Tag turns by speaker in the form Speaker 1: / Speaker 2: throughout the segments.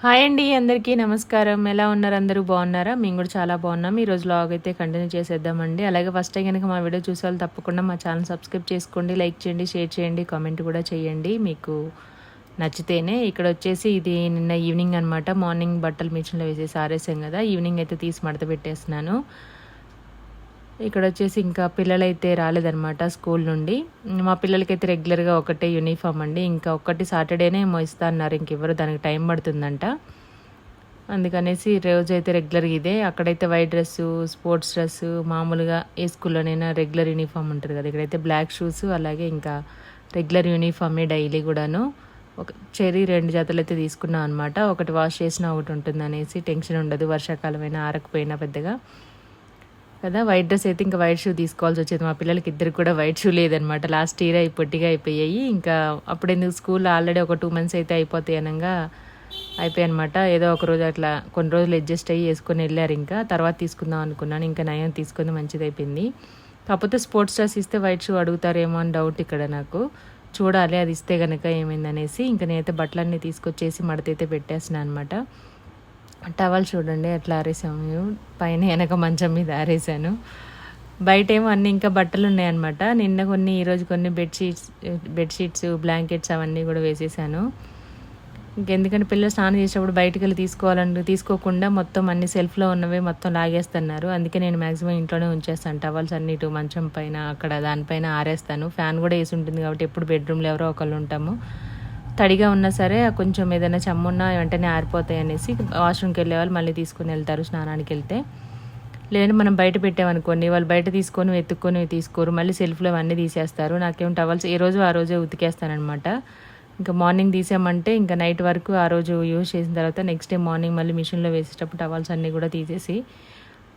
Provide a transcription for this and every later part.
Speaker 1: Hi అండి అందరికీ నమస్కారం. ఎలా ఉన్నారు అందరూ? బాగున్నారా? మేము కూడా చాలా బాగున్నాం. ఈరోజు లాగ్ అయితే కంటిన్యూ చేసేద్దామండి. అలాగే ఫస్ట్ టైం కనుక మా వీడియో చూసే వాళ్ళు తప్పకుండా మా ఛానల్ సబ్స్క్రైబ్ చేసుకోండి లైక్ చేయండి షేర్ చేయండి కామెంట్ కూడా చేయండి. మీకు నచ్చితేనే ఇక్కడ వచ్చేసి ఇది నిన్న ఈవినింగ్ అనమాట మార్నింగ్ బట్టలు మిషన్లో వేసేసి ఆరేసాం కదా. ఈవినింగ్ అయితే తీసి మడత పెట్టేస్తున్నాను. ఇక్కడ వచ్చేసి ఇంకా పిల్లలైతే రాలేదనమాట స్కూల్ నుండి. మా పిల్లలకైతే రెగ్యులర్గా ఒకటే యూనిఫామ్ అండి. ఇంకా ఒక్కటి సాటర్డేనే ఏమో ఇస్తా అన్నారు. ఇంకెవరు దానికి టైం పడుతుందంట. అందుకనేసి రోజు అయితే రెగ్యులర్గా ఇదే. అక్కడైతే వైట్ డ్రెస్సు స్పోర్ట్స్ డ్రెస్సు మామూలుగా ఏ స్కూల్లోనైనా రెగ్యులర్ యూనిఫామ్ ఉంటుంది కదా. ఇక్కడైతే బ్లాక్ షూస్ అలాగే ఇంకా రెగ్యులర్ యూనిఫామే డైలీ కూడాను. ఒక చెరీ రెండు జతలు అయితే తీసుకున్నాం అనమాట ఒకటి వాష్ చేసినా ఒకటి ఉంటుంది అనేసి టెన్షన్ ఉండదు. వర్షాకాలమైనా ఆరకపోయినా పెద్దగా. కదా వైట్ డ్రెస్ అయితే ఇంకా వైట్ షూ తీసుకోవాల్సి వచ్చేది. మా పిల్లలకి ఇద్దరికి కూడా వైట్ షూ లేదనమాట లాస్ట్ ఇయర్ అయి పొట్టిగా అయిపోయాయి. ఇంకా అప్పుడు ఎందుకు స్కూల్ ఆల్రెడీ ఒక టూ మంత్స్ అయితే అయిపోతాయి అనగా అయిపోయాయి అనమాట ఏదో ఒక రోజు అట్లా కొన్ని రోజులు అడ్జస్ట్ అయ్యి వేసుకొని వెళ్ళారు ఇంకా. తర్వాత తీసుకుందాం అనుకున్నాను. ఇంకా నయం తీసుకుంది మంచిది అయిపోయింది కాకపోతే స్పోర్ట్స్ డ్రెస్ ఇస్తే వైట్ షూ అడుగుతారేమో అని డౌట్ ఇక్కడ నాకు. చూడాలి అది ఇస్తే కనుక ఏమైందనేసి. ఇంకా నేనైతే బట్టలన్నీ తీసుకొచ్చేసి మడతైతే పెట్టేస్తున్నాను అనమాట టవల్ చూడండి ఎట్లా ఆరేసాము పైన వెనక మంచం మీద ఆరేసాను. బయట ఏమో అన్ని ఇంకా బట్టలు ఉన్నాయన్నమాట. నిన్న కొన్ని ఈరోజు కొన్ని బెడ్షీట్స్ బెడ్షీట్స్ బ్లాంకెట్స్ అవన్నీ కూడా వేసేసాను. ఇంకెందుకంటే పిల్లలు స్నానం చేసేటప్పుడు బయటకు వెళ్ళి తీసుకోవాలని తీసుకోకుండా మొత్తం అన్ని సెల్ఫ్లో ఉన్నవి మొత్తం లాగేస్తున్నారు. అందుకే నేను మ్యాక్సిమం ఇంట్లోనే ఉంచేస్తాను. టవల్స్ అన్ని ఇటు మంచం పైన అక్కడ దానిపైన ఆరేస్తాను. ఫ్యాన్ కూడా వేసి ఉంటుంది కాబట్టి ఎప్పుడు బెడ్రూమ్లో ఎవరో ఒకళ్ళు ఉంటాము. తడిగా ఉన్నా సరే కొంచెం ఏదైనా చెమ్మున్నా వెంటనే ఆరిపోతాయి అనేసి వాష్రూమ్కి వెళ్ళే వాళ్ళు మళ్ళీ తీసుకుని వెళ్తారు స్నానానికి వెళ్తే. లేదంటే మనం బయట పెట్టామనుకోండి వాళ్ళు బయట తీసుకొని వెతుక్కొని తీసుకోరు మళ్ళీ సెల్ఫ్లో అవన్నీ తీసేస్తారు. నాకేం టవల్స్ ఏ రోజు ఆ రోజే ఉతికేస్తానమాట ఇంకా మార్నింగ్ తీసామంటే ఇంకా నైట్ వరకు ఆ రోజు యూజ్ చేసిన తర్వాత నెక్స్ట్ డే మార్నింగ్ మళ్ళీ మిషన్లో వేసేటప్పుడు టవల్స్ అన్నీ కూడా తీసేసి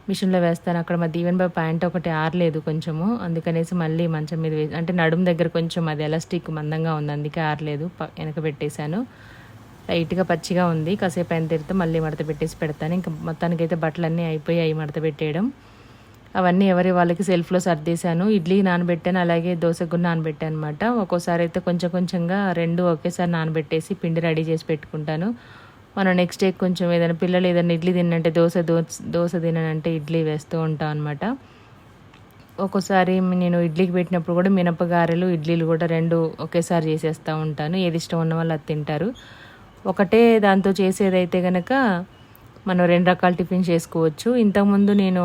Speaker 1: మిషన్లో వేస్తాను. అక్కడ మా దీవెన్ బాబు ప్యాంట్ ఒకటి ఆరలేదు కొంచెము. అందుకనేసి మళ్ళీ మంచం మీద వేసి అంటే నడుము దగ్గర కొంచెం అది ఎలాస్టిక్ మందంగా ఉంది అందుకే ఆరలేదు. వెనక పెట్టేశాను. లైట్గా పచ్చిగా ఉంది. కాసేపు అయిన తర్వాత మళ్ళీ మడత పెట్టేసి పెడతాను. ఇంకా మొత్తానికి అయితే బట్టలన్నీ అయిపోయి అవి మడత పెట్టేయడం. అవన్నీ ఎవరి వాళ్ళకి సెల్ఫ్లో సర్దేశాను. ఇడ్లీ నానబెట్టాను అలాగే దోశ కూడా నానబెట్టాను అనమాట ఒక్కోసారి అయితే కొంచెం కొంచెంగా రెండు ఒకేసారి నానబెట్టేసి పిండి రెడీ చేసి పెట్టుకుంటాను. మనం నెక్స్ట్ డే కొంచెం ఏదైనా పిల్లలు ఏదైనా ఇడ్లీ తిన్నంటే దోశ దోశ తినంటే ఇడ్లీ వేస్తూ ఉంటాం అనమాట ఒక్కోసారి నేను ఇడ్లీకి పెట్టినప్పుడు కూడా మినపగారెలు ఇడ్లీలు కూడా రెండు ఒకేసారి చేసేస్తూ ఉంటాను. ఏది ఇష్టం ఉన్న వాళ్ళు అది తింటారు. ఒకటే దాంతో చేసేదైతే కనుక మనం రెండు రకాల టిఫిన్ చేసుకోవచ్చు. ఇంతకుముందు నేను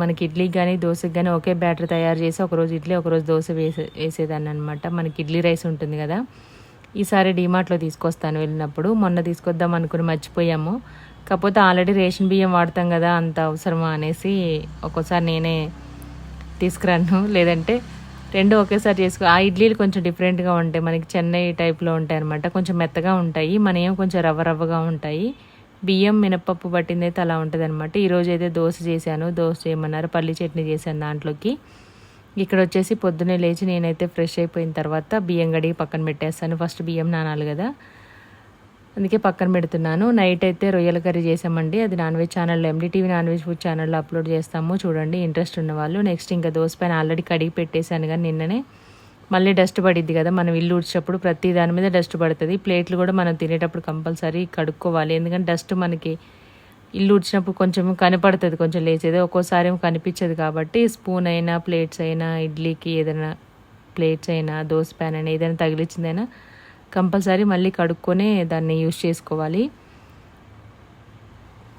Speaker 1: మనకి ఇడ్లీకి కానీ దోశకి కానీ ఒకే బ్యాటర్ తయారు చేసి ఒకరోజు ఇడ్లీ ఒకరోజు దోశ వేసే వేసేదాన్ని అనమాట మనకి ఇడ్లీ రైస్ ఉంటుంది కదా. ఈసారి డీమార్ట్లో తీసుకొస్తాను వెళ్ళినప్పుడు. మొన్న తీసుకొద్దాం అనుకుని మర్చిపోయాము. కాకపోతే ఆల్రెడీ రేషన్ బియ్యం వాడతాం కదా అంత అవసరమా అనేసి ఒక్కోసారి నేనే తీసుకురాను. లేదంటే రెండు ఒకేసారి చేసుకో ఆ ఇడ్లీలు కొంచెం డిఫరెంట్గా ఉంటాయి. మనకి చెన్నై టైప్లో ఉంటాయి అనమాట కొంచెం మెత్తగా ఉంటాయి. మన ఏం కొంచెం రవ్వ రవ్వగా ఉంటాయి. బియ్యం మినపప్పు పట్టింది అయితే అలా ఉంటుంది అనమాట ఈరోజు అయితే దోశ చేశాను. దోశ చేయమన్నారు. పల్లి చట్నీ చేశాను దాంట్లోకి. ఇక్కడ వచ్చేసి పొద్దున్నే లేచి నేనైతే ఫ్రెష్ అయిపోయిన తర్వాత బియ్యం గడిగి పక్కన పెట్టేస్తాను. ఫస్ట్ బియ్యం నానాలి కదా. అందుకే పక్కన పెడుతున్నాను. నైట్ అయితే రొయ్యల కర్రీ చేసామండి. అది నాన్ వెజ్ ఛానల్లో ఎండిటీవీ నాన్ వెజ్ ఫుడ్ ఛానల్లో అప్లోడ్ చేస్తాము. చూడండి ఇంట్రెస్ట్ ఉన్నవాళ్ళు నెక్స్ట్ ఇంకా దోశ పైన ఆల్రెడీ కడిగి పెట్టేశాను కానీ నిన్ననే. మళ్ళీ డస్ట్ పడిద్ది కదా. మనం ఇల్లు ఊడ్చేటప్పుడు ప్రతి దాని మీద డస్ట్ పడుతుంది. ప్లేట్లు కూడా మనం తినేటప్పుడు కంపల్సరీ కడుక్కోవాలి. ఎందుకంటే డస్ట్ మనకి ఇల్లు ఉడిచినప్పుడు కొంచెం కనపడుతుంది కొంచెం లేచేది. ఒక్కోసారి కనిపించదు కాబట్టి స్పూన్ అయినా ప్లేట్స్ అయినా ఇడ్లీకి ఏదైనా ప్లేట్స్ అయినా దోశ ప్యాన్ అయినా ఏదైనా తగిలించిందైనా కంపల్సరీ మళ్ళీ కడుక్కొనే దాన్ని యూజ్ చేసుకోవాలి.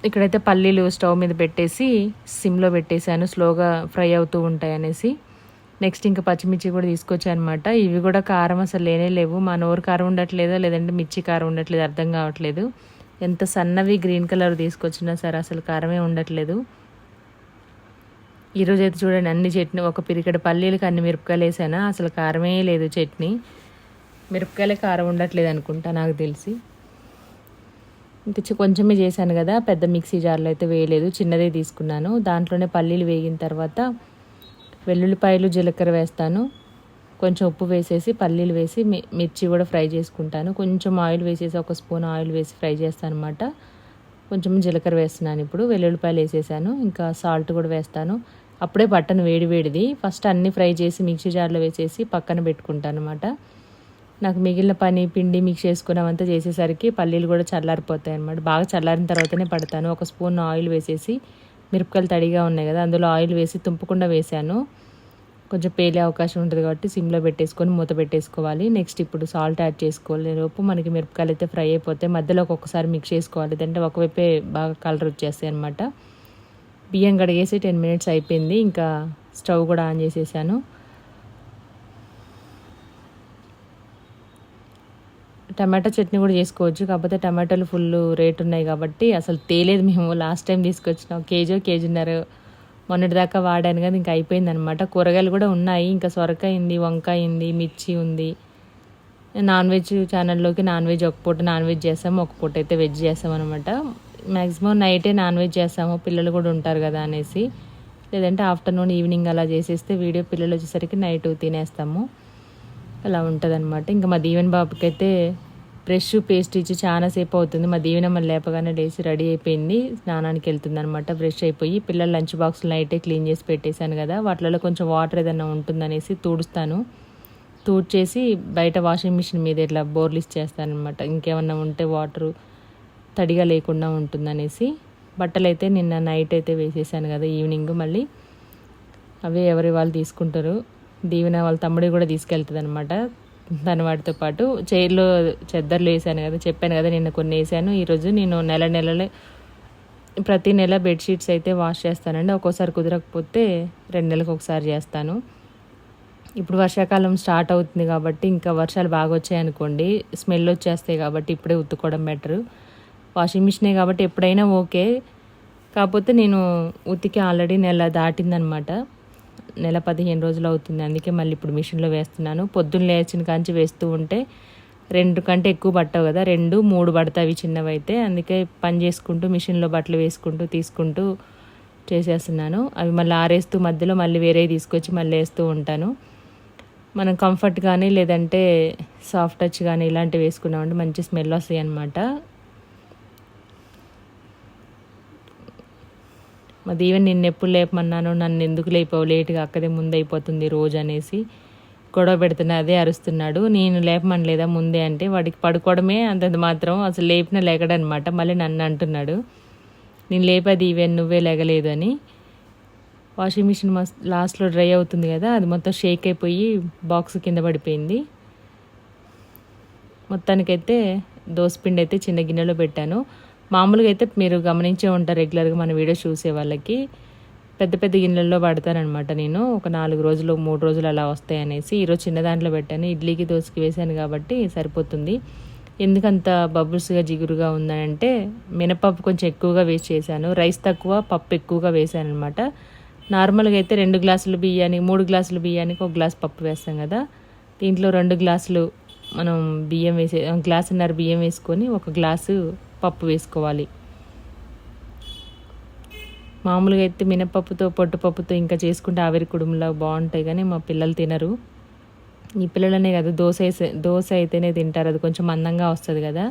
Speaker 1: ఇక్కడైతే పల్లీలు స్టవ్ మీద పెట్టేసి సిమ్లో పెట్టేశాను. స్లోగా ఫ్రై అవుతూ ఉంటాయి అనేసి. నెక్స్ట్ ఇంకా పచ్చిమిర్చి కూడా తీసుకొచ్చాను అనమాట ఇవి కూడా కారం అసలు లేనే లేవు. మా నోరు కారం ఉండట్లేదో? లేదంటే మిర్చి కారం ఉండట్లేదు? అర్థం కావట్లేదు. ఎంత సన్నవి గ్రీన్ కలర్ తీసుకొచ్చినా సరే అసలు కారమే ఉండట్లేదు. ఈరోజు అయితే చూడండి అన్ని చట్నీ ఒక పిరికడ పల్లీలకి అన్ని మిరపకాయలు వేసానా? అసలు కారమే లేదు చట్నీ. మిరపకాయలే కారం ఉండట్లేదు అనుకుంటా నాకు తెలిసి. ఇంకా కొంచెమే చేశాను కదా పెద్ద మిక్సీ జార్లో అయితే వేయలేదు చిన్నదే తీసుకున్నాను. దాంట్లోనే పల్లీలు వేగిన తర్వాత వెల్లుల్లిపాయలు జీలకర్ర వేస్తాను. కొంచెం ఉప్పు వేసేసి పల్లీలు వేసి మిర్చి కూడా ఫ్రై చేసుకుంటాను. కొంచెం ఆయిల్ వేసేసి ఒక స్పూన్ ఆయిల్ వేసి ఫ్రై చేస్తాను అనమాట కొంచెం జీలకర్ర వేస్తున్నాను ఇప్పుడు. వెల్లుల్లిపాయలు వేసేసాను. ఇంకా సాల్ట్ కూడా వేస్తాను. అప్పుడే బట్టను వేడి వేడిది. ఫస్ట్ అన్నీ ఫ్రై చేసి మిక్సీ జార్లో వేసేసి పక్కన పెట్టుకుంటాను అనమాట నాకు మిగిలిన పని పిండి మిక్స్ చేసుకున్నామంతా చేసేసరికి పల్లీలు కూడా చల్లారిపోతాయి అనమాట బాగా చల్లారిన తర్వాతనే పడతాను. ఒక స్పూన్ ఆయిల్ వేసేసి మిరపకాయలు తడిగా ఉన్నాయి కదా అందులో ఆయిల్ వేసి తుంపకుండా వేసాను కొంచెం పేలే అవకాశం ఉంటుంది కాబట్టి సిమ్లో పెట్టేసుకొని మూత పెట్టేసుకోవాలి. నెక్స్ట్ ఇప్పుడు సాల్ట్ యాడ్ చేసుకోవాలి. లోపు మనకి మిరపకాయలు అయితే ఫ్రై అయిపోతే మధ్యలో ఒక్కొక్కసారి మిక్స్ చేసుకోవాలి. లేదంటే ఒకవైపే బాగా కలర్ వచ్చేస్తాయి అనమాట బియ్యం కడిగేసి టెన్ మినిట్స్ అయిపోయింది. ఇంకా స్టవ్ కూడా ఆన్ చేసేసాను. టమాటా చట్నీ కూడా చేసుకోవచ్చు. కాకపోతే టమాటాలు ఫుల్ రేట్ ఉన్నాయి కాబట్టి అసలు తేలేదు మేము. లాస్ట్ టైం తీసుకొచ్చినాం. కేజీ కేజీన్నర మొన్నటి దాకా వాడాను కదా ఇంకా అయిపోయింది అనమాట కూరగాయలు కూడా ఉన్నాయి. ఇంకా సొరకాయ ఉంది వంకాయ ఉంది మిర్చి ఉంది. నాన్ వెజ్ ఛానల్లోకి నాన్ వెజ్ ఒక పూట నాన్ వెజ్ చేస్తాము ఒక పూట అయితే వెజ్ చేస్తాం అనమాట మ్యాక్సిమం నైటే నాన్ వెజ్ చేస్తాము పిల్లలు కూడా ఉంటారు కదా అనేసి. లేదంటే ఆఫ్టర్నూన్ ఈవినింగ్ అలా చేసేస్తే వీడియో పిల్లలు వచ్చేసరికి నైట్ తినేస్తాము. అలా ఉంటుంది అనమాట ఇంకా మా దీవెన్ బాబుకి అయితే బ్రష్ పేస్ట్ ఇచ్చి చాలా సేపు అవుతుంది. మా దీవెన మళ్ళీ లేపగానే లేచి రెడీ అయిపోయింది. స్నానానికి వెళ్తుంది అనమాట బ్రష్ అయిపోయి పిల్లల లంచ్ బాక్స్లు నైటే క్లీన్ చేసి పెట్టేశాను కదా. వాటిలో కొంచెం వాటర్ ఏదైనా ఉంటుందనేసి తుడుస్తాను. తూడ్చేసి బయట వాషింగ్ మిషన్ మీద ఇట్లా బోర్లిస్ చేస్తాను అనమాట ఇంకేమన్నా ఉంటే వాటరు తడిగా లేకుండా ఉంటుందనేసి. బట్టలు అయితే నిన్న నైట్ అయితే వేసేసాను కదా ఈవినింగ్ మళ్ళీ. అవే ఎవరి వాళ్ళు తీసుకుంటారు. దీవెన వాళ్ళ తమ్ముడి కూడా తీసుకెళ్తుంది అనమాట తన వాటితో పాటు చైర్లో చెద్దర్లు వేసాను కదా చెప్పాను కదా నిన్న కొన్ని వేసాను ఈరోజు నేను నెల నెలలే ప్రతి నెల బెడ్షీట్స్ అయితే వాష్ చేస్తానండి. ఒక్కోసారి కుదరకపోతే రెండు నెలలకు ఒకసారి చేస్తాను. ఇప్పుడు వర్షాకాలం స్టార్ట్ అవుతుంది కాబట్టి ఇంకా వర్షాలు బాగా వచ్చాయి అనుకోండి స్మెల్ వచ్చేస్తాయి కాబట్టి ఇప్పుడే ఉత్తుకోవడం బెటరు వాషింగ్ మిషనే కాబట్టి ఎప్పుడైనా ఓకే కాకపోతే నేను ఉతికి ఆల్రెడీ నెల దాటిందనమాట. నెల పదిహేను రోజులు అవుతుంది. అందుకే మళ్ళీ ఇప్పుడు మిషన్లో వేస్తున్నాను. పొద్దున్న లేచిన కాంచి వేస్తూ ఉంటే రెండు కంటే ఎక్కువ పట్టవు కదా. రెండు మూడు పడతాయి చిన్నవి అయితే అందుకే పని చేసుకుంటూ మిషన్లో బట్టలు వేసుకుంటూ తీసుకుంటూ చేసేస్తున్నాను. అవి మళ్ళీ ఆరేస్తూ మధ్యలో మళ్ళీ వేరే తీసుకొచ్చి మళ్ళీ వేస్తూ ఉంటాను. మనం కంఫర్ట్ కానీ లేదంటే సాఫ్ట్ టచ్ కానీ ఇలాంటివి వేసుకున్నామంటే మంచి స్మెల్ వస్తాయి అన్నమాట మా దీవెన్ నిన్ను ఎప్పుడు లేపమన్నాను నన్ను ఎందుకు లేపావు? లేటుగా అక్కడే ముందైపోతుంది అయిపోతుంది రోజు అనేసి గొడవ పెడుతున్నా అదే అరుస్తున్నాడు. నేను లేపమనలేదా ముందే అంటే వాడికి పడుకోవడమే అంతంత మాత్రం అసలు లేపిన లేకడనమాట మళ్ళీ నన్ను అంటున్నాడు. నేను లేపది ఈవెన్ నువ్వే లేగలేదు అని. వాషింగ్ మిషన్ మస్ లాస్ట్లో డ్రై అవుతుంది కదా అది మొత్తం షేక్ అయిపోయి బాక్స్ కింద పడిపోయింది. మొత్తానికైతే దోసపిండి అయితే చిన్న గిన్నెలో పెట్టాను. మామూలుగా అయితే మీరు గమనించే ఉంటారు రెగ్యులర్గా మన వీడియో చూసే వాళ్ళకి. పెద్ద పెద్ద గిన్నెల్లో పడతానమాట నేను. ఒక నాలుగు రోజులు మూడు రోజులు అలా వస్తాయి అనేసి ఈరోజు చిన్న దాంట్లో పెట్టాను. ఇడ్లీకి దోశకి వేసాను కాబట్టి సరిపోతుంది. ఎందుకంత బబుల్స్గా జిగురుగా ఉందంటే మినపప్పు కొంచెం ఎక్కువగా వేస్ట్ చేశాను. రైస్ తక్కువ పప్పు ఎక్కువగా వేసాను అనమాట నార్మల్గా అయితే రెండు గ్లాసులు బియ్యానికి మూడు గ్లాసులు బియ్యానికి ఒక గ్లాస్ పప్పు వేస్తాం కదా. దీంట్లో రెండు గ్లాసులు మనం బియ్యం వేసే గ్లాసున్నర బియ్యం వేసుకొని ఒక గ్లాసు పప్పు వేసుకోవాలి. మామూలుగా అయితే మినపప్పుతో పొట్టుపప్పుతో ఇంకా చేసుకుంటే ఆవిరి కుడుములా బాగుంటాయి కానీ మా పిల్లలు తినరు. ఈ పిల్లలనే కదా దోశ వేసే దోశ అయితేనే తింటారు. అది కొంచెం అందంగా వస్తుంది కదా.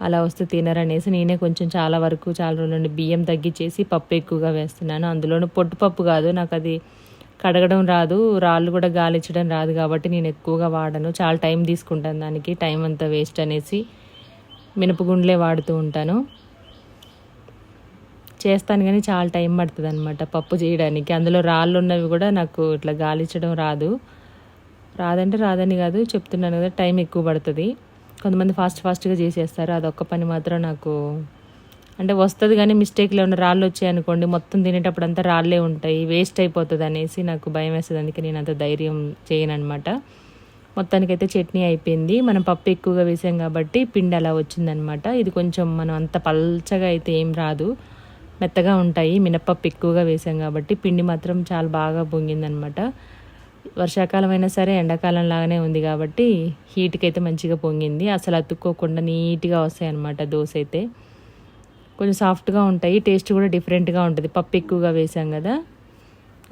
Speaker 1: అలా వస్తే తినరనేసి నేనే కొంచెం చాలా వరకు చాలా రోజుల నుండి బియ్యం తగ్గించేసి పప్పు ఎక్కువగా వేస్తున్నాను. అందులోనూ పొట్టుపప్పు కాదు నాకు అది కడగడం రాదు రాళ్ళు కూడా గాలిచ్చడం రాదు కాబట్టి నేను ఎక్కువగా వాడను. చాలా టైం తీసుకుంటాను దానికి టైం అంతా వేస్ట్ అనేసి. మినపగుండ్లే వాడుతూ ఉంటాను. చేస్తాను కానీ చాలా టైం పడుతుంది అనమాట పప్పు చేయడానికి. అందులో రాళ్ళు ఉన్నవి కూడా నాకు ఇట్లా గాలించడం రాదు. రాదంటే రాదని కాదు చెప్తున్నాను కదా టైం ఎక్కువ పడుతుంది. కొంతమంది ఫాస్ట్ ఫాస్ట్గా చేసేస్తారు. అదొక్క పని మాత్రం నాకు అంటే వస్తుంది కానీ మిస్టేక్లో ఉన్న రాళ్ళు వచ్చాయి అనుకోండి మొత్తం తినేటప్పుడు అంతా రాళ్ళే ఉంటాయి. వేస్ట్ అయిపోతుంది అనేసి నాకు భయం వేస్తుంది. అందుకే నేను అంత ధైర్యం చేయను అనమాట మొత్తానికైతే చట్నీ అయిపోయింది. మనం పప్పు ఎక్కువగా వేసాం కాబట్టి పిండి అలా వచ్చిందనమాట. ఇది కొంచెం మనం అంత పల్చగా అయితే ఏం రాదు. మెత్తగా ఉంటాయి. మినపప్పు ఎక్కువగా వేసాం కాబట్టి పిండి మాత్రం చాలా బాగా పొంగిందనమాట. వర్షాకాలం అయినా సరే ఎండాకాలం లాగానే ఉంది కాబట్టి హీట్కి అయితే మంచిగా పొంగింది. అసలు అతుక్కోకుండా నీట్గా వస్తాయి అనమాట దోశ అయితే కొంచెం సాఫ్ట్గా ఉంటాయి. టేస్ట్ కూడా డిఫరెంట్గా ఉంటుంది. పప్పు ఎక్కువగా వేసాం కదా.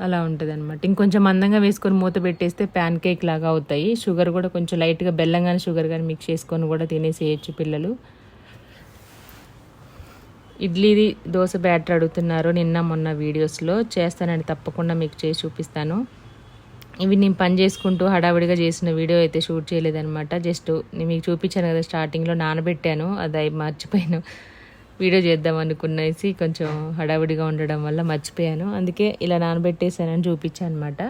Speaker 1: అలా ఉంటుంది అనమాట ఇంకొంచెం మందంగా వేసుకొని మూత పెట్టేస్తే ప్యాన్ కేక్ లాగా అవుతాయి. షుగర్ కూడా కొంచెం లైట్గా బెల్లం కానీ షుగర్ కానీ మిక్స్ చేసుకొని కూడా తినేసేయచ్చు పిల్లలు. ఇడ్లీది దోశ బ్యాటర్ అడుగుతున్నారు నిన్న మొన్న వీడియోస్లో. చేస్తానని తప్పకుండా మీకు చేసి చూపిస్తాను. ఇవి నేను పని చేసుకుంటూ హడావిడిగా చేసిన వీడియో అయితే షూట్ చేయలేదనమాట జస్ట్ నేను మీకు చూపించాను కదా స్టార్టింగ్లో నానబెట్టాను. అది అయి మర్చిపోయాను. వీడియో చేద్దాం అనుకునేసి కొంచెం హడావిడిగా ఉండడం వల్ల మర్చిపోయాను. అందుకే ఇలా నానబెట్టేసానని చూపించాను అనమాట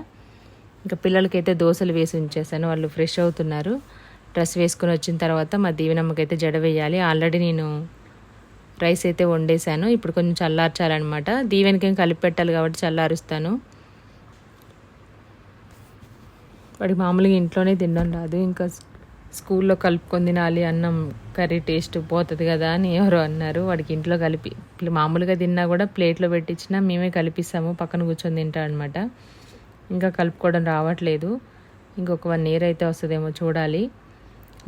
Speaker 1: ఇంకా పిల్లలకైతే దోశలు వేసి ఉంచేసాను వాళ్ళు ఫ్రెష్ అవుతున్నారు. డ్రెస్ వేసుకుని వచ్చిన తర్వాత మా దీవెనమ్మకైతే జడ వేయాలి. ఆల్రెడీ నేను రైస్ అయితే వండేసాను ఇప్పుడు కొంచెం చల్లార్చాలన్నమాట. దీవెనకి ఏం కలిపి పెట్టాలి కాబట్టి చల్లారుస్తాను. వాడికి మామూలుగా ఇంట్లోనే తినడం రాదు. ఇంకా స్కూల్లో కలుపుకొని తినాలి అన్నం కర్రీ టేస్ట్ పోతుంది కదా అని ఎవరో అన్నారు. వాడికి ఇంట్లో కలిపి మామూలుగా తిన్నా కూడా ప్లేట్లో పెట్టించినా మేమే కలిపిస్తాము పక్కన కూర్చొని తింటా అనమాట ఇంకా కలుపుకోవడం రావట్లేదు. ఇంకొక వన్ ఇయర్ అయితే వస్తుందేమో చూడాలి.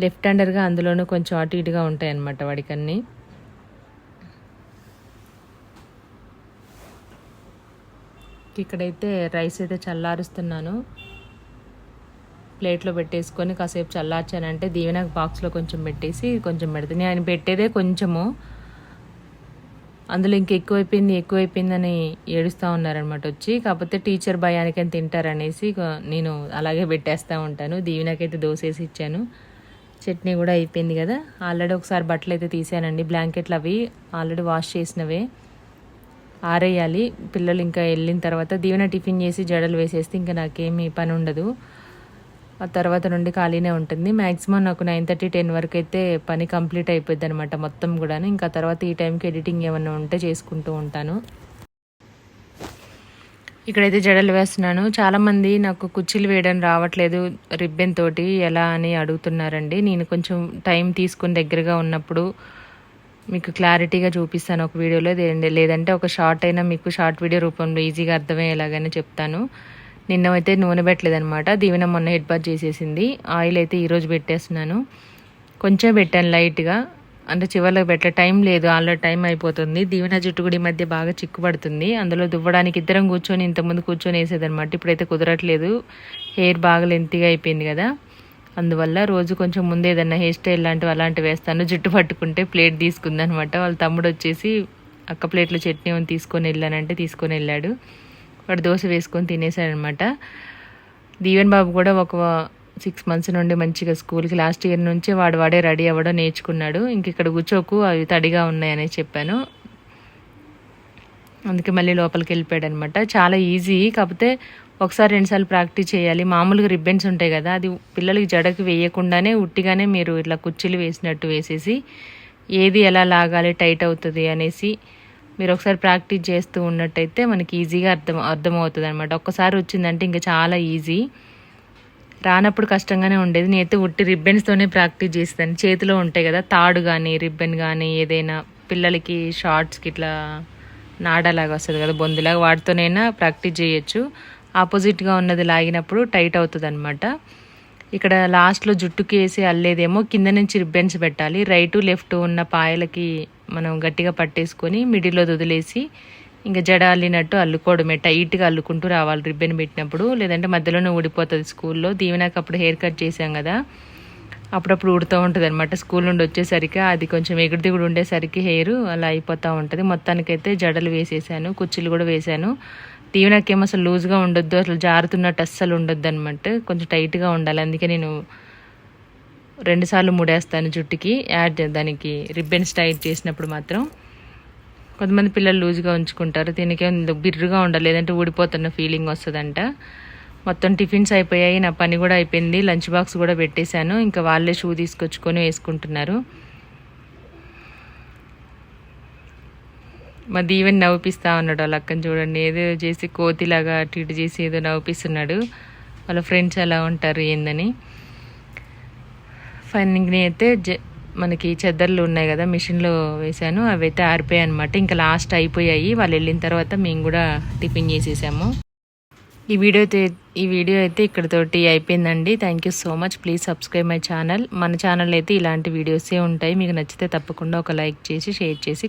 Speaker 1: లెఫ్ట్ హ్యాండర్గా అందులోనూ కొంచెం అటు ఇటుగా ఉంటాయి అన్నమాట వాడికి అన్నీ. ఇక్కడైతే రైస్ అయితే చల్లారుస్తున్నాను. ప్లేట్లో పెట్టేసుకొని కాసేపు చల్లార్చానంటే దీవెనకు బాక్స్లో కొంచెం పెట్టేసి కొంచెం పెడతాను ఆయన పెట్టేదే కొంచెము. అందులో ఇంక ఎక్కువైపోయింది ఎక్కువైపోయిందని ఏడుస్తూ ఉన్నారనమాట వచ్చి. కాకపోతే టీచర్ భయానికని తింటారనేసి నేను అలాగే పెట్టేస్తూ ఉంటాను. దీవెనకైతే దోశ వేసి ఇచ్చాను. చట్నీ కూడా అయిపోయింది కదా. ఆల్రెడీ ఒకసారి బట్టలు అయితే తీసానండి. బ్లాంకెట్లు అవి ఆల్రెడీ వాష్ చేసినవే. ఆరేయాలి. పిల్లలు ఇంకా వెళ్ళిన తర్వాత దీవెన టిఫిన్ చేసి జడలు వేసేస్తే ఇంకా నాకేమీ పని ఉండదు. ఆ తర్వాత నుండి ఖాళీనే ఉంటుంది. మ్యాక్సిమం నాకు నైన్ థర్టీ టెన్ వరకు అయితే పని కంప్లీట్ అయిపోద్ది అనమాట మొత్తం కూడా ఇంకా తర్వాత ఈ టైంకి ఎడిటింగ్ ఏమైనా ఉంటే చేసుకుంటూ ఉంటాను. ఇక్కడైతే జడలు వేస్తున్నాను. చాలామంది నాకు కుర్చీలు వేయడం రావట్లేదు రిబ్బెన్ తోటి. ఎలా అని అడుగుతున్నారండి. నేను కొంచెం టైం తీసుకుని దగ్గరగా ఉన్నప్పుడు మీకు క్లారిటీగా చూపిస్తాను ఒక వీడియోలో లేదంటే ఒక షార్ట్ అయినా మీకు షార్ట్ వీడియో రూపంలో ఈజీగా అర్థమయ్యేలాగానే చెప్తాను. నిన్న అయితే నూనె పెట్టలేదనమాట దీవెన మొన్న హెడ్ బాత్ చేసేసింది. ఆయిల్ అయితే ఈరోజు పెట్టేస్తున్నాను. కొంచెం పెట్టాను లైట్గా. అంటే చివరిలో పెట్ట టైం లేదు. ఆల్రెడీ టైం అయిపోతుంది. దీవెన జుట్టు కూడా ఈ మధ్య బాగా చిక్కుపడుతుంది. అందులో దువ్వడానికి ఇద్దరం కూర్చొని ఇంతకుముందు కూర్చొని వేసేదనమాట ఇప్పుడైతే కుదరట్లేదు. హెయిర్ బాగా లెంతిగా అయిపోయింది కదా. అందువల్ల రోజు కొంచెం ముందు ఏదన్నా హెయిర్ స్టైల్ లాంటివి అలాంటివి వేస్తాను. జుట్టు పట్టుకుంటే ప్లేట్ తీసుకుందనమాట వాళ్ళ తమ్ముడు వచ్చేసి అక్క ప్లేట్లో చట్నీ తీసుకొని వెళ్ళానంటే తీసుకొని వెళ్ళాడు. వాడు దోశ వేసుకొని తినేసాడనమాట దీవెన్ బాబు కూడా ఒక సిక్స్ మంత్స్ నుండి మంచిగా స్కూల్కి లాస్ట్ ఇయర్ నుంచి వాడు వాడే రెడీ అవ్వడం నేర్చుకున్నాడు. ఇంక ఇక్కడ కూర్చోకు అవి తడిగా ఉన్నాయని చెప్పాను. అందుకే మళ్ళీ లోపలికి వెళ్ళిపోయాడు అనమాట చాలా ఈజీ కాకపోతే ఒకసారి రెండుసార్లు ప్రాక్టీస్ చేయాలి. మామూలుగా రిబ్బన్స్ ఉంటాయి కదా అది పిల్లలకి జడకి వేయకుండానే ఉట్టిగానే మీరు ఇట్లా కుర్చీలు వేసినట్టు వేసేసి ఏది ఎలా లాగాలి టైట్ అవుతుంది అనేసి మీరు ఒకసారి ప్రాక్టీస్ చేస్తూ ఉన్నట్టయితే మనకి ఈజీగా అర్థం అర్థమవుతుంది అనమాట ఒక్కసారి వచ్చిందంటే ఇంకా చాలా ఈజీ. రానప్పుడు కష్టంగానే ఉండేది. నేనైతే ఉట్టి రిబ్బన్స్తోనే ప్రాక్టీస్ చేస్తాను చేతిలో ఉంటాయి కదా తాడు కానీ రిబ్బన్ కానీ ఏదైనా పిల్లలకి షార్ట్స్కి ఇట్లా నాడలాగా వస్తుంది కదా బొందులాగా వాటితోనైనా ప్రాక్టీస్ చేయొచ్చు. ఆపోజిట్గా ఉన్నది లాగినప్పుడు టైట్ అవుతుంది అనమాట ఇక్కడ లాస్ట్లో జుట్టుకి వేసి అల్లేదేమో కింద నుంచి రిబ్బన్స్ పెట్టాలి. రైటు లెఫ్ట్ ఉన్న పాయలకి మనం గట్టిగా పట్టేసుకొని మిడిల్లో వదిలేసి ఇంకా జడ అల్లినట్టు అల్లుకోవడమే. టైట్గా అల్లుకుంటూ రావాలి రిబ్బన్ పెట్టినప్పుడు. లేదంటే మధ్యలోనే ఊడిపోతుంది స్కూల్లో. దీవెనాకి అప్పుడు హెయిర్ కట్ చేసాం కదా. అప్పుడప్పుడు ఊడుతూ ఉంటుంది అనమాట స్కూల్ నుండి వచ్చేసరికి అది కొంచెం ఎగుడు దిగుడు ఉండేసరికి హెయిర్ అలా అయిపోతూ ఉంటుంది. మొత్తానికైతే జడలు వేసేసాను కుర్చీలు కూడా వేసాను. దీవెనాకేమో అసలు లూజ్గా ఉండొద్దు అసలు జారుతున్నట్టు అస్సలు ఉండొద్దు అనమాట కొంచెం టైట్గా ఉండాలి. అందుకే నేను రెండుసార్లు ముడేస్తాను జుట్టుకి. యాడ్ దానికి రిబ్బన్స్ టైట్ చేసినప్పుడు మాత్రం. కొంతమంది పిల్లలు లూజ్గా ఉంచుకుంటారు. దీనికే బిర్రుగా ఉండాలి. లేదంటే ఊడిపోతున్న ఫీలింగ్ వస్తుందంట. మొత్తం టిఫిన్స్ అయిపోయాయి. నా పని కూడా అయిపోయింది. లంచ్ బాక్స్ కూడా పెట్టేశాను. ఇంకా వాళ్ళే షూ తీసుకొచ్చుకొని వేసుకుంటున్నారు. మా దీవెన్ నవ్విపిస్తా ఉన్నాడు వాళ్ళ అక్కని చూడండి. ఏదో చేసి కోతిలాగా అటు ఇటు చేసి ఏదో నవ్విపిస్తున్నాడు. వాళ్ళ ఫ్రెండ్స్ ఎలా ఉంటారు ఏందని. ఫైనింగ్ అయితే జ మనకి చెద్దర్లు ఉన్నాయి కదా మిషన్లో వేసాను అవి అయితే ఆరిపోయాయి అనమాట ఇంకా లాస్ట్ అయిపోయాయి. వాళ్ళు వెళ్ళిన తర్వాత మేము కూడా టిఫిన్ చేసేసాము. ఈ వీడియో అయితే ఈ వీడియో అయితే ఇక్కడతోటి అయిపోయిందండి. Thank you so much please subscribe my channel మన ఛానల్ అయితే ఇలాంటి వీడియోసే ఉంటాయి. మీకు నచ్చితే తప్పకుండా ఒక లైక్ చేసి షేర్ చేసి